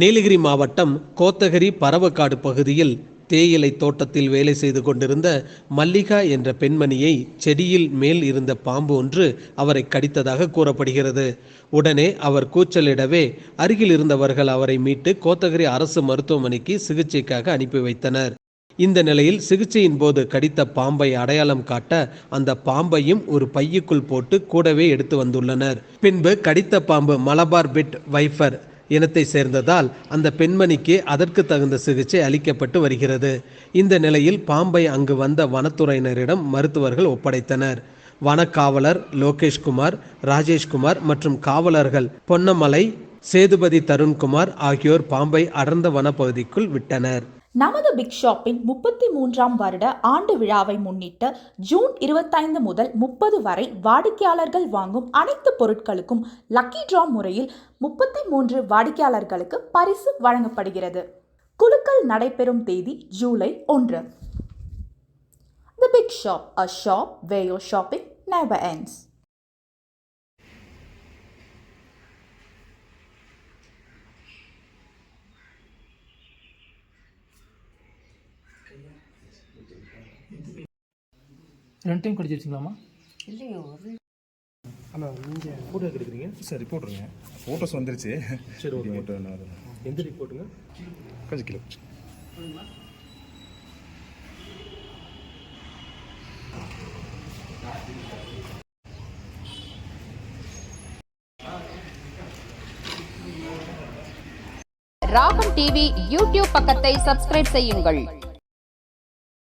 நீலகிரி மாவட்டம் கோத்தகிரி பரவக்காடு பகுதியில் தேயிலை தோட்டத்தில் வேலை செய்து கொண்டிருந்த மல்லிகா என்ற பெண்மணியை செடியில் மேல் இருந்த பாம்பு ஒன்று அவரை கடித்ததாக கூறப்படுகிறது. உடனே அவர் கூச்சலிடவே அருகில் இருந்தவர்கள் அவரை மீட்டு கோத்தகிரி அரசு மருத்துவமனைக்கு சிகிச்சைக்காக அனுப்பி வைத்தனர். இந்த நிலையில் சிகிச்சையின் போது கடித்த பாம்பை அடையாளம் காட்ட அந்த பாம்பையும் ஒரு பையுக்குள் போட்டு கூடவே எடுத்து வந்துள்ளனர். பின்பு கடித்த பாம்பு மலபார் பிட் வைஃபர் இனத்தை சேர்ந்ததால் அந்த பெண்மணிக்கு அதற்கு தகுந்த சிகிச்சை அளிக்கப்பட்டு வருகிறது. இந்த நிலையில் பாம்பை அங்கு வந்த வனத்துறையினரிடம் மருத்துவர்கள் ஒப்படைத்தனர். வனக்காவலர் லோகேஷ்குமார் ராஜேஷ்குமார் மற்றும் காவலர்கள் பொன்னமலை சேதுபதி தருண்குமார் ஆகியோர் பாம்பை அடர்ந்த வனப்பகுதிக்குள் விட்டனர். நமது பிக் ஷாப்பின் முப்பத்தி மூன்றாம் வருட ஆண்டு விழாவை முன்னிட்டு ஜூன் இருபத்தைந்து முதல் முப்பது வரை வாடிக்கையாளர்கள் வாங்கும் அனைத்து பொருட்களுக்கும் லக்கி ட்ரா முறையில் முப்பத்தி மூன்று வாடிக்கையாளர்களுக்கு பரிசு வழங்கப்படுகிறது. குலுக்கல் நடைபெறும் தேதி ஜூலை ஒன்று. The big shop a shop where your shopping never ends ரெண்டு டைம் கடிச்சிருச்சிங்களாம்மா அண்ணா நீங்கள் ஃபோட்டோ எடுக்கிறீங்க? சார் ரிப்போர்ட்டுங்க ஃபோட்டோஸ் வந்துருச்சு. சரி ஓகே. மட்டும் எந்த ரிப்போர்ட்டுங்க கொஞ்சம் கிலோ. ராகம் டிவி யூடியூப் பக்கத்தை சப்ஸ்கிரைப் செய்யுங்கள்.